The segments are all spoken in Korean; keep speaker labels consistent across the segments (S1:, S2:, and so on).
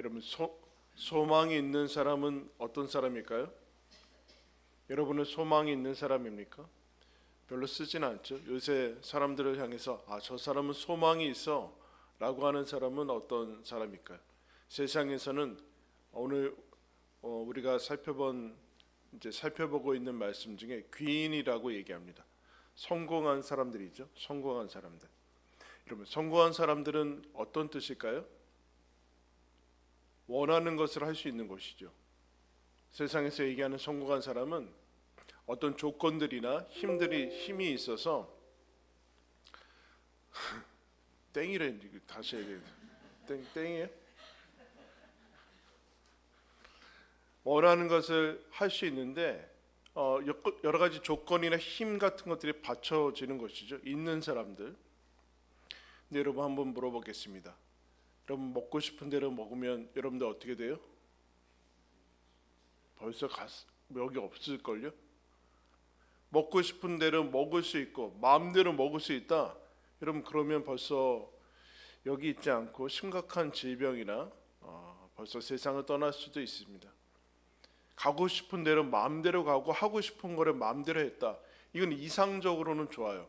S1: 여러분 소, 소망이 있는 사람은 어떤 사람일까요? 여러분은 소망이 있는 사람입니까? 별로 쓰진 않죠. 요새 사람들을 향해서 아 저 사람은 소망이 있어라고 하는 사람은 어떤 사람일까요? 세상에서는 오늘 어, 우리가 살펴본 이제 살펴보고 있는 말씀 중에 귀인이라고 얘기합니다. 성공한 사람들이죠. 성공한 사람들. 여러분 성공한 사람들은 어떤 뜻일까요? 원하는 것을 할 수 있는 것이죠. 세상에서 얘기하는 성공한 사람은 어떤 조건들이나 힘들이 힘이 있어서 땡이래 다시 해야 돼. 땡 땡이에요? 원하는 것을 할 수 있는데 어, 여- 여러 가지 조건이나 힘 같은 것들이 받쳐지는 것이죠. 있는 사람들. 근데 여러분 한번 물어보겠습니다. 여러분 먹고 싶은 대로 먹으면 여러분들 어떻게 돼요? 벌써 갔, 여기 없을 걸요? 먹고 싶은 대로 먹을 수 있고 마음대로 먹을 수 있다. 여러분 그러면 벌써 여기 있지 않고 심각한 질병이나 어, 벌써 세상을 떠날 수도 있습니다. 가고 싶은 대로 마음대로 가고 하고 싶은 거를 마음대로 했다. 이건 이상적으로는 좋아요.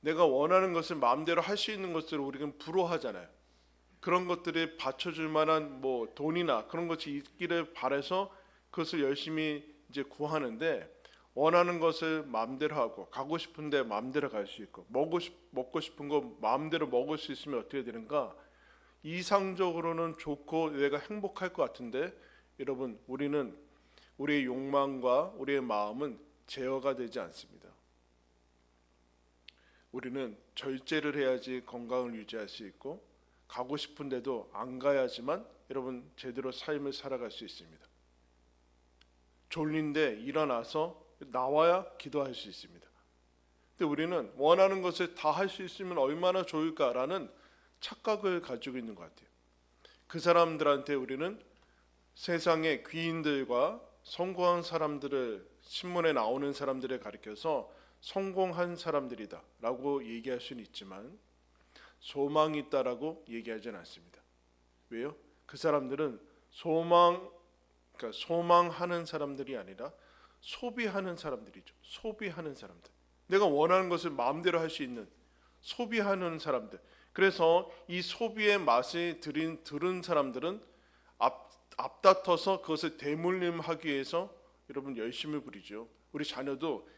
S1: 내가 원하는 것을 마음대로 할 수 있는 것들을 우리는 부러워하잖아요. 그런 것들이 받쳐줄 만한 뭐 돈이나 그런 것이 있기를 바래서 그것을 열심히 이제 구하는데 원하는 것을 마음대로 하고 가고 싶은데 마음대로 갈 수 있고 먹고 싶 먹고 싶은 거 마음대로 먹을 수 있으면 어떻게 되는가? 이상적으로는 좋고 내가 행복할 것 같은데 여러분 우리는 우리의 욕망과 우리의 마음은 제어가 되지 않습니다. 우리는 절제를 해야지 건강을 유지할 수 있고 가고 싶은데도 안 가야지만 여러분 제대로 삶을 살아갈 수 있습니다. 졸린데 일어나서 나와야 기도할 수 있습니다. 근데 우리는 원하는 것을 다 할 수 있으면 얼마나 좋을까라는 착각을 가지고 있는 것 같아요. 그 사람들한테 우리는 세상의 귀인들과 성공한 사람들을 신문에 나오는 사람들을 가리켜서 성공한 사람들이다라고 얘기할 수는 있지만 소망이 있다라고 얘기하지는 않습니다. 왜요? 그 사람들은 소망 그러니까 소망하는 사람들이 아니라 소비하는 사람들이죠. 소비하는 사람들. 내가 원하는 것을 마음대로 할 수 있는 소비하는 사람들. 그래서 이 소비의 맛이 들인 들은 사람들은 앞 앞다퉈서 그것을 대물림하기 위해서 여러분 열심을 부리죠. 우리 자녀도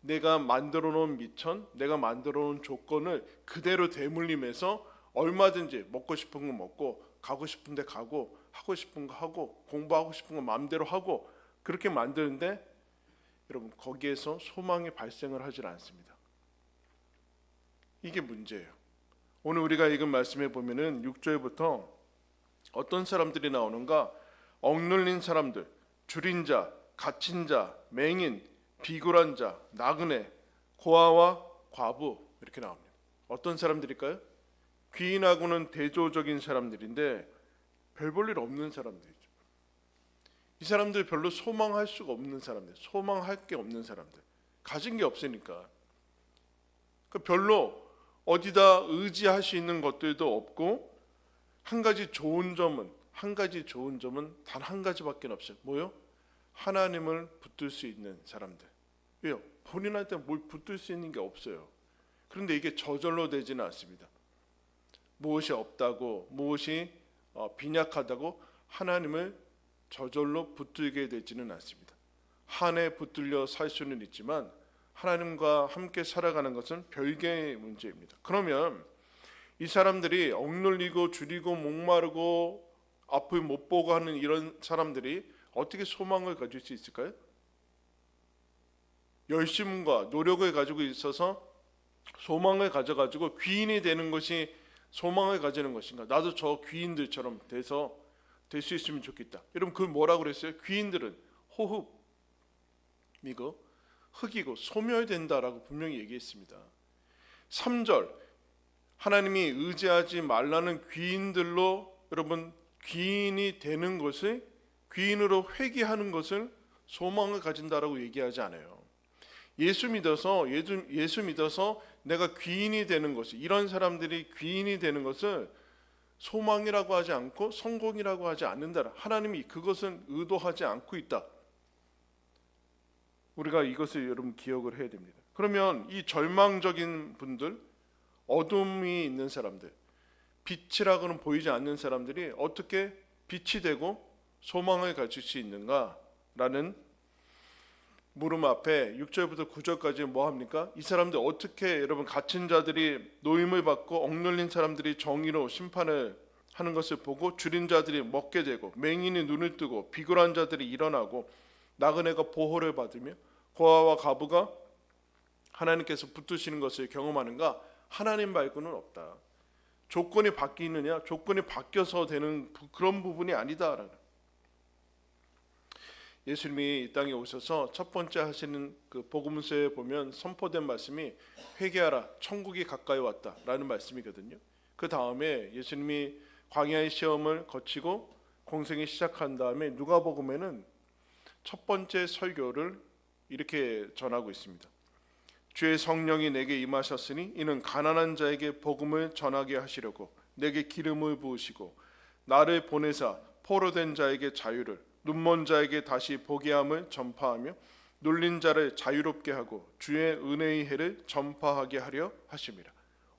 S1: 내가 만들어 놓은 미천, 내가 만들어 놓은 조건을 그대로 대물림해서 얼마든지 먹고 싶은 거 먹고 가고 싶은 데 가고 하고 싶은 거 하고 공부하고 싶은 거 마음대로 하고 그렇게 만드는데 여러분 거기에서 소망이 발생을 하질 않습니다. 이게 문제예요. 오늘 우리가 읽은 말씀에 보면은 6절부터 어떤 사람들이 나오는가? 억눌린 사람들, 줄인 자, 갇힌 자, 맹인, 비굴한 자, 나그네, 고아와 과부 이렇게 나옵니다. 어떤 사람들일까요? 귀인하고는 대조적인 사람들인데 별 볼 일 없는 사람들이죠. 이 사람들 별로 소망할 수가 없는 사람들, 소망할 게 없는 사람들, 가진 게 없으니까. 그 별로 어디다 의지할 수 있는 것들도 없고 한 가지 좋은 점은 한 가지 좋은 점은 단 한 가지밖에 없어요. 뭐요? 하나님을 붙들 수 있는 사람들. 왜요? 본인한테 뭘 붙들 수 있는 게 없어요. 그런데 이게 저절로 되지는 않습니다. 무엇이 없다고, 무엇이 어, 빈약하다고 하나님을 저절로 붙들게 되지는 않습니다. 한에 붙들려 살 수는 있지만 하나님과 함께 살아가는 것은 별개의 문제입니다. 그러면 이 사람들이 억눌리고 줄이고 목마르고 앞을 못 보고 하는 이런 사람들이 어떻게 소망을 가질 수 있을까요? 열심과 노력을 가지고 있어서 소망을 가져가지고 귀인이 되는 것이 소망을 가지는 것인가? 나도 저 귀인들처럼 돼서 될 수 있으면 좋겠다. 여러분 그 뭐라고 그랬어요? 귀인들은 호흡이고 흙이고 소멸된다라고 분명히 얘기했습니다. 3절 하나님이 의지하지 말라는 귀인들로 여러분 귀인이 되는 것을 귀인으로 회개하는 것을 소망을 가진다라고 얘기하지 않아요. 예수 믿어서 예수, 예수 믿어서 내가 귀인이 되는 것이 이런 사람들이 귀인이 되는 것을 소망이라고 하지 않고 성공이라고 하지 않는다. 하나님이 그것은 의도하지 않고 있다. 우리가 이것을 여러분 기억을 해야 됩니다. 그러면 이 절망적인 분들, 어둠이 있는 사람들, 빛이라고는 보이지 않는 사람들이 어떻게 빛이 되고 소망을 가질 수 있는가라는 물음 앞에 6절부터 9절까지 뭐 합니까? 이 사람들 어떻게 여러분 갇힌 자들이 노임을 받고 억눌린 사람들이 정의로 심판을 하는 것을 보고 줄인 자들이 먹게 되고 맹인이 눈을 뜨고 비굴한 자들이 일어나고 나그네가 보호를 받으며 고아와 가부가 하나님께서 붙드시는 것을 경험하는가? 하나님 말고는 없다. 조건이 바뀌느냐? 조건이 바뀌어서 되는 부- 그런 부분이 아니다라는. 예수님이 이 땅에 오셔서 첫 번째 하시는 그 복음서에 보면 선포된 말씀이 회개하라 천국이 가까이 왔다라는 말씀이거든요. 그 다음에 예수님이 광야의 시험을 거치고 공생이 시작한 다음에 누가복음에는 첫 번째 설교를 이렇게 전하고 있습니다. 주의 성령이 내게 임하셨으니 이는 가난한 자에게 복음을 전하게 하시려고 내게 기름을 부으시고 나를 보내사 포로된 자에게 자유를 눈먼 자에게 다시 보게 함을 전파하며 눌린 자를 자유롭게 하고 주의 은혜의 해를 전파하게 하려 하심이라.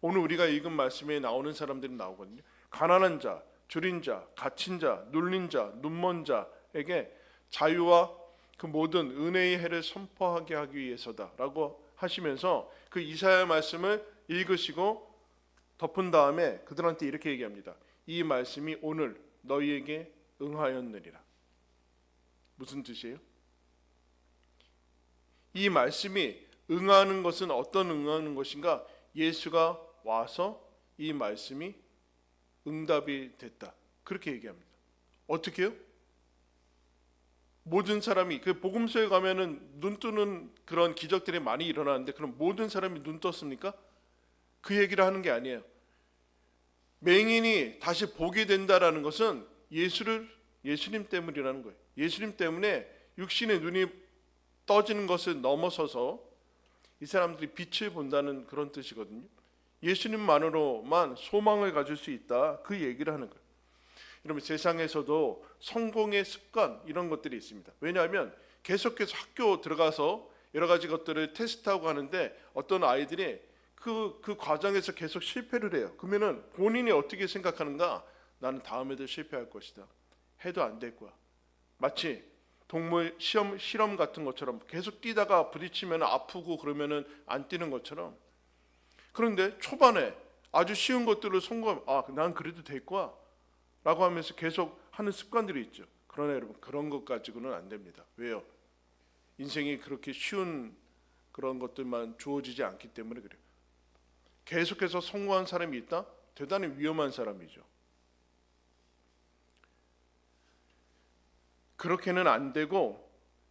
S1: 오늘 우리가 읽은 말씀에 나오는 사람들이 나오거든요. 가난한 자, 줄인 자, 갇힌 자, 눌린 자, 눈먼 자에게 자유와 그 모든 은혜의 해를 선포하게 하기 위해서다라고 하시면서 그 이사야 말씀을 읽으시고 덮은 다음에 그들한테 이렇게 얘기합니다. 이 말씀이 오늘 너희에게 응하였느니라. 무슨 뜻이에요? 이 말씀이 응하는 것은 어떤 응하는 것인가? 예수가 와서 이 말씀이 응답이 됐다. 그렇게 얘기합니다. 어떻게요? 모든 사람이 그 복음서에 가면은 눈 뜨는 그런 기적들이 많이 일어나는데 그럼 모든 사람이 눈 떴습니까? 그 얘기를 하는 게 아니에요. 맹인이 다시 보게 된다라는 것은 예수를 예수님 때문이라는 거예요. 예수님 때문에 육신의 눈이 떠지는 것을 넘어서서 이 사람들이 빛을 본다는 그런 뜻이거든요. 예수님만으로만 소망을 가질 수 있다. 그 얘기를 하는 거예요. 여러분 세상에서도 성공의 습관 이런 것들이 있습니다. 왜냐하면 계속해서 학교 들어가서 여러 가지 것들을 테스트하고 하는데 어떤 아이들이 그, 그 과정에서 계속 실패를 해요. 그러면은 본인이 어떻게 생각하는가? 나는 다음에도 실패할 것이다. 해도 안 될 거야. 마치 동물 시험 실험 같은 것처럼 계속 뛰다가 부딪히면 아프고 그러면은 안 뛰는 것처럼. 그런데 초반에 아주 쉬운 것들을 성공, 아, 난 그래도 될 거야. 라고 하면서 계속 하는 습관들이 있죠. 그러나 여러분 그런 것 가지고는 안 됩니다. 왜요? 인생이 그렇게 쉬운 그런 것들만 주어지지 않기 때문에 그래요. 계속해서 성공한 사람이 있다? 대단히 위험한 사람이죠. 그렇게는 안 되고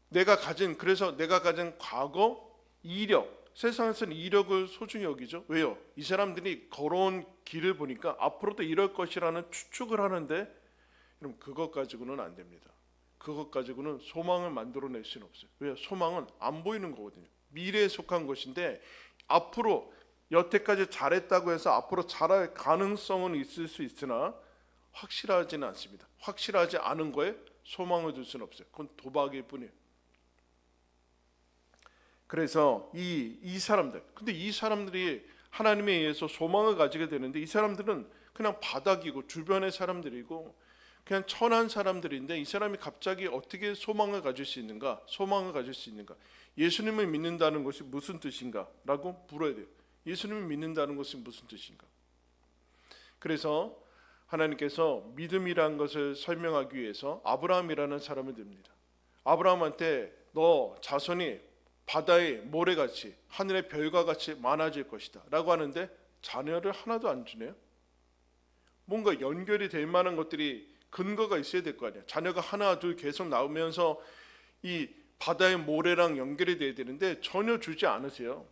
S1: 내가 가진 그래서 내가 가진 과거 이력 세상에서는 이력을 소중히 여기죠. 왜요? 이 사람들이 걸어온 길을 보니까 앞으로도 이럴 것이라는 추측을 하는데 그럼 그것 가지고는 안 됩니다. 그것 가지고는 소망을 만들어낼 수는 없어요. 왜요? 소망은 안 보이는 거거든요. 미래에 속한 것인데 앞으로 여태까지 잘했다고 해서 앞으로 잘할 가능성은 있을 수 있으나 확실하지는 않습니다. 확실하지 않은 거에 소망을 둘 수는 없어요. 그건 도박일 뿐이에요. 그래서 이, 이 사람들, 근데 이 사람들이 하나님에 의해서 소망을 가지게 되는데 이 사람들은 그냥 바닥이고 주변의 사람들이고 그냥 천한 사람들인데 이 사람이 갑자기 어떻게 소망을 가질 수 있는가? 소망을 가질 수 있는가? 예수님을 믿는다는 것이 무슨 뜻인가?라고 물어야 돼요. 예수님을 믿는다는 것이 무슨 뜻인가? 그래서 하나님께서 믿음이라는 것을 설명하기 위해서 아브라함이라는 사람을 듭니다. 아브라함한테 너 자손이 바다의 모래같이 하늘의 별과 같이 많아질 것이다 라고 하는데 자녀를 하나도 안 주네요. 뭔가 연결이 될 만한 것들이 근거가 있어야 될 거 아니야. 자녀가 하나 둘 계속 나오면서 이 바다의 모래랑 연결이 돼야 되는데 전혀 주지 않으세요.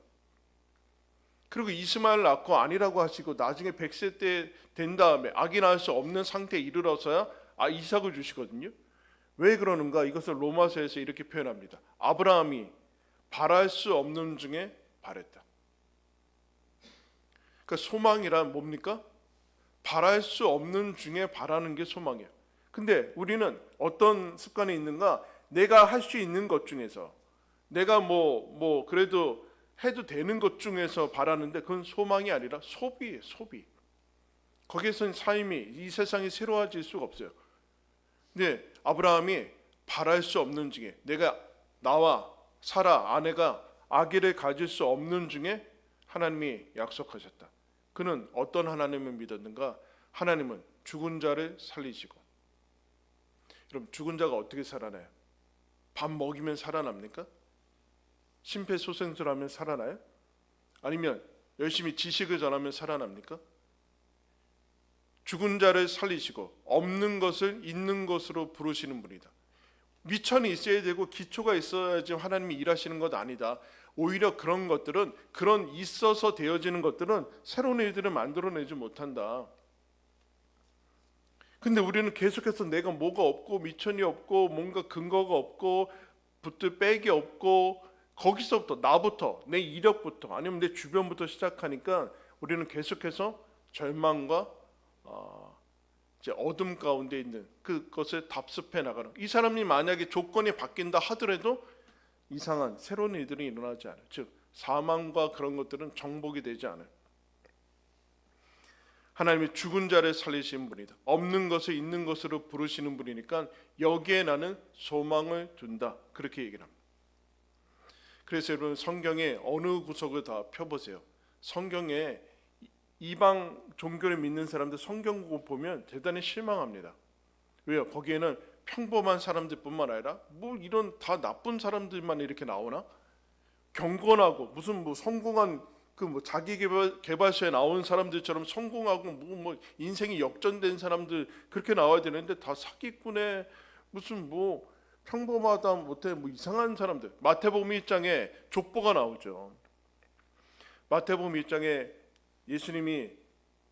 S1: 그리고 이스마엘 낳고 아니라고 하시고 나중에 100세 때 된 다음에 아기 낳을 수 없는 상태에 이르러서야 아 이삭을 주시거든요. 왜 그러는가? 이것을 로마서에서 이렇게 표현합니다. 아브라함이 바랄 수 없는 중에 바랬다. 그 소망이란 뭡니까? 바랄 수 없는 중에 바라는 게 소망이에요. 근데 우리는 어떤 습관이 있는가? 내가 할 수 있는 것 중에서 내가 뭐뭐 그래도 해도 되는 것 중에서 바라는데 그건 소망이 아니라 소비예요, 소비. 거기에선 삶이 이 세상이 새로워질 수가 없어요. 근데 아브라함이 바랄 수 없는 중에 내가 나와 사라 아내가 아기를 가질 수 없는 중에 하나님이 약속하셨다. 그는 어떤 하나님을 믿었는가? 하나님은 죽은 자를 살리시고. 여러분 죽은 자가 어떻게 살아나요? 밥 먹이면 살아납니까? 심폐소생술하면 살아나요? 아니면 열심히 지식을 전하면 살아납니까? 죽은 자를 살리시고 없는 것을 있는 것으로 부르시는 분이다. 미천이 있어야 되고 기초가 있어야지 하나님이 일하시는 것 아니다. 오히려 그런 것들은 그런 있어서 되어지는 것들은 새로운 일들을 만들어내지 못한다. 근데 우리는 계속해서 내가 뭐가 없고 미천이 없고 뭔가 근거가 없고 붙들 백이 없고 거기서부터 나부터 내 이력부터 아니면 내 주변부터 시작하니까 우리는 계속해서 절망과 어, 이제 어둠 가운데 있는 그것을 답습해 나가는 이 사람이 만약에 조건이 바뀐다 하더라도 이상한 새로운 일들이 일어나지 않아요. 즉 사망과 그런 것들은 정복이 되지 않아요. 하나님이 죽은 자를 살리신 분이다. 없는 것을 있는 것으로 부르시는 분이니까 여기에 나는 소망을 둔다. 그렇게 얘기를 합니다. 그래서 여러분 성경의 어느 구석을 다 펴보세요. 성경에 이방 종교를 믿는 사람들 성경 보면 대단히 실망합니다. 왜요? 거기에는 평범한 사람들뿐만 아니라 뭐 이런 다 나쁜 사람들만 이렇게 나오나? 경건하고 무슨 뭐 성공한 그 뭐 자기 개발 개발서에 나온 사람들처럼 성공하고 뭐, 뭐 인생이 역전된 사람들 그렇게 나와야 되는데 다 사기꾼에 무슨 뭐 평범하다 못해 뭐 이상한 사람들 마태복음 1장에 족보가 나오죠. 마태복음 1장에 예수님이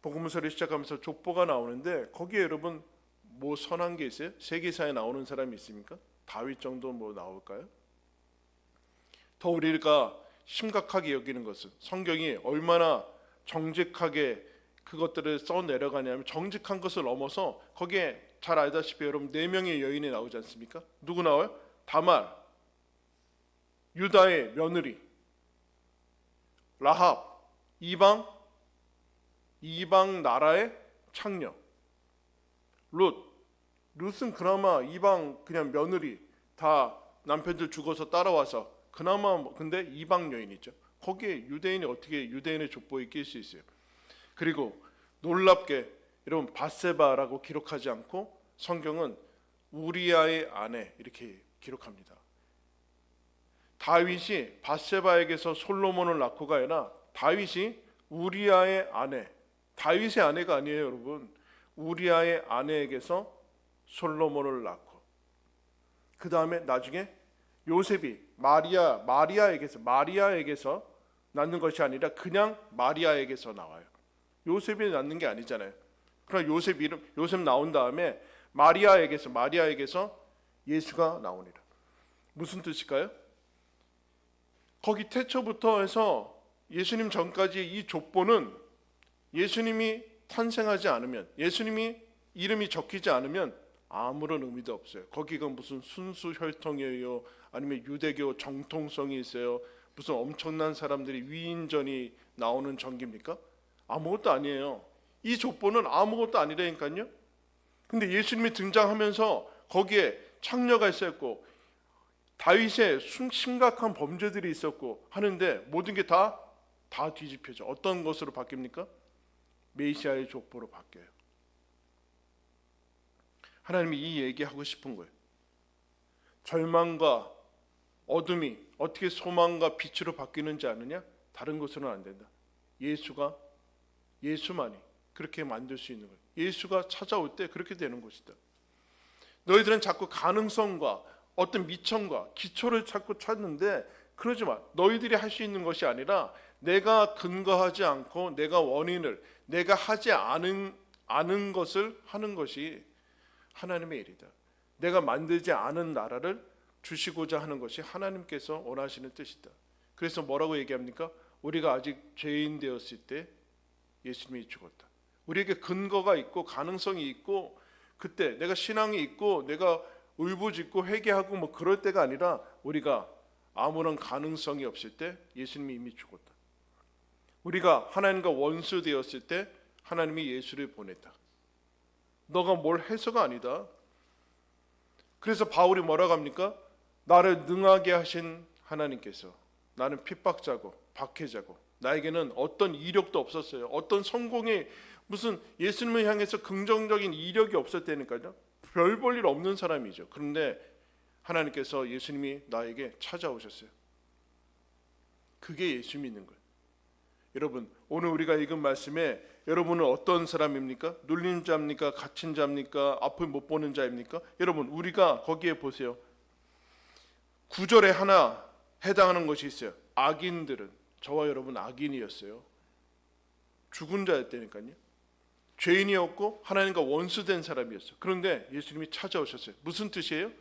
S1: 복음서를 시작하면서 족보가 나오는데 거기에 여러분 뭐 선한 게 있어요? 세계사에 나오는 사람이 있습니까? 다윗 정도 뭐 나올까요? 더 우리가 심각하게 여기는 것은 성경이 얼마나 정직하게 그것들을 써 내려가냐면 정직한 것을 넘어서 거기에 잘 알다시피 여러분 네 명의 여인이 나오지 않습니까? 누구 나와요? 다말, 유다의 며느리, 라합, 이방 이방 나라의 창녀, 룻. 룻은 그나마 이방 그냥 며느리 다 남편들 죽어서 따라와서 그나마 뭐- 근데 이방 여인이죠. 거기에 유대인이 어떻게 유대인의 족보에 낄 수 있어요? 그리고 놀랍게 여러분 바세바라고 기록하지 않고 성경은 우리아의 아내 이렇게 기록합니다. 다윗이 바세바에게서 솔로몬을 낳고가 아니라 다윗이 우리아의 아내 다윗의 아내가 아니에요, 여러분. 우리아의 아내에게서 솔로몬을 낳고 그 다음에 나중에 요셉이 마리아 마리아에게서 마리아에게서 낳는 것이 아니라 그냥 마리아에게서 나와요. 요셉이 낳는 게 아니잖아요. 그러나 요셉 이름 요셉 나온 다음에 마리아에게서 마리아에게서 예수가 나오니라. 무슨 뜻일까요? 거기 태초부터 해서 예수님 전까지 이 족보는 예수님이 탄생하지 않으면 예수님이 이름이 적히지 않으면 아무런 의미도 없어요. 거기가 무슨 순수 혈통이에요? 아니면 유대교 정통성이 있어요? 무슨 엄청난 사람들이 위인전이 나오는 전기입니까? 아무것도 아니에요. 이 족보는 아무것도 아니라니까요. 근데 예수님이 등장하면서 거기에 창녀가 있었고 다윗의 숨- 심각한 범죄들이 있었고 하는데 모든 게 다 다 뒤집혀져. 어떤 것으로 바뀝니까? 메시아의 족보로 바뀌어요. 하나님이 이 얘기하고 싶은 거예요. 절망과 어둠이 어떻게 소망과 빛으로 바뀌는지 아느냐? 다른 것으로는 안 된다. 예수가 예수만이 그렇게 만들 수 있는 거예요. 예수가 찾아올 때 그렇게 되는 것이다. 너희들은 자꾸 가능성과 어떤 미천과 기초를 자꾸 찾는데 그러지 마. 너희들이 할 수 있는 것이 아니라 내가 근거하지 않고 내가 원인을 내가 하지 않은 않은 것을 하는 것이 하나님의 일이다. 내가 만들지 않은 나라를 주시고자 하는 것이 하나님께서 원하시는 뜻이다. 그래서 뭐라고 얘기합니까? 우리가 아직 죄인 되었을 때 예수님이 죽었다. 우리에게 근거가 있고 가능성이 있고 그때 내가 신앙이 있고 내가 울부짖고 회개하고 뭐 그럴 때가 아니라 우리가 아무런 가능성이 없을 때 예수님이 이미 죽었다. 우리가 하나님과 원수 되었을 때 하나님이 예수를 보냈다. 너가 뭘 해서가 아니다. 그래서 바울이 뭐라고 합니까? 나를 능하게 하신 하나님께서 나는 핍박자고 박해자고 나에게는 어떤 이력도 없었어요. 어떤 성공의 무슨 예수님을 향해서 긍정적인 이력이 없었다니까요. 별 볼 일 없는 사람이죠. 그런데 하나님께서 예수님이 나에게 찾아오셨어요. 그게 예수 믿는 거예요. 여러분, 오늘 우리가 읽은 말씀에 여러분은 어떤 사람입니까? 눌린 자입니까? 갇힌 자입니까? 앞을 못 보는 자입니까? 여러분, 우리가 거기에 보세요. 구절에 하나 해당하는 것이 있어요. 악인들은 저와 여러분 악인이었어요. 죽은 자였다니까요. 죄인이었고 하나님과 원수된 사람이었어요. 그런데 예수님이 찾아오셨어요. 무슨 뜻이에요?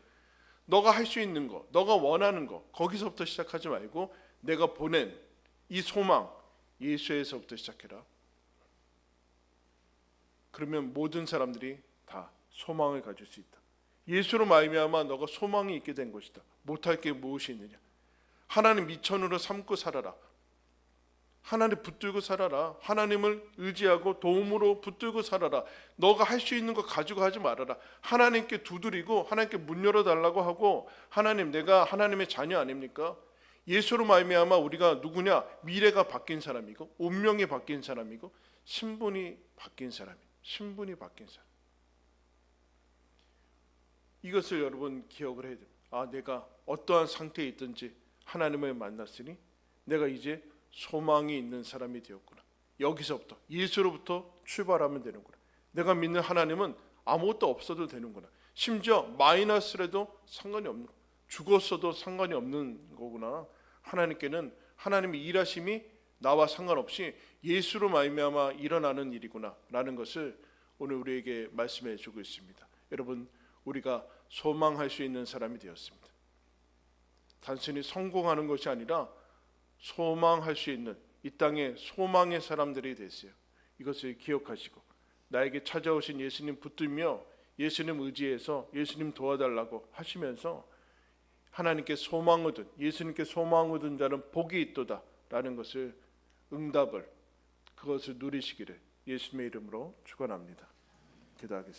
S1: 너가 할 수 있는 거, 너가 원하는 거 거기서부터 시작하지 말고 내가 보낸 이 소망 예수에서부터 시작해라. 그러면 모든 사람들이 다 소망을 가질 수 있다. 예수로 말미암아 너가 소망이 있게 된 것이다. 못할 게 무엇이 있느냐? 하나님 미천으로 삼고 살아라. 하나님 붙들고 살아라. 하나님을 의지하고 도움으로 붙들고 살아라. 너가 할 수 있는 거 가지고 하지 말아라. 하나님께 두드리고 하나님께 문 열어 달라고 하고 하나님 내가 하나님의 자녀 아닙니까? 예수로 말미암아 우리가 누구냐? 미래가 바뀐 사람이고 운명이 바뀐 사람이고 신분이 바뀐 사람이. 신분이 바뀐 사람. 이것을 여러분 기억을 해야 됩니다. 아, 내가 어떠한 상태에 있든지 하나님을 만났으니 내가 이제 소망이 있는 사람이 되었구나. 여기서부터 예수로부터 출발하면 되는구나. 내가 믿는 하나님은 아무것도 없어도 되는구나. 심지어 마이너스라도 상관이 없는 거. 죽었어도 상관이 없는 거구나. 하나님께는 하나님의 일하심이 나와 상관없이 예수로 말미암아 일어나는 일이구나라는 것을 오늘 우리에게 말씀해 주고 있습니다. 여러분 우리가 소망할 수 있는 사람이 되었습니다. 단순히 성공하는 것이 아니라 소망할 수 있는 이 땅에 소망의 사람들이 됐어요. 이것을 기억하시고 나에게 찾아오신 예수님 붙들며 예수님 의지해서 예수님 도와달라고 하시면서 하나님께 소망 얻은 예수님께 소망 얻은 자는 복이 있도다라는 것을 응답을 그것을 누리시기를 예수님의 이름으로 축원합니다. 기도하겠습니다.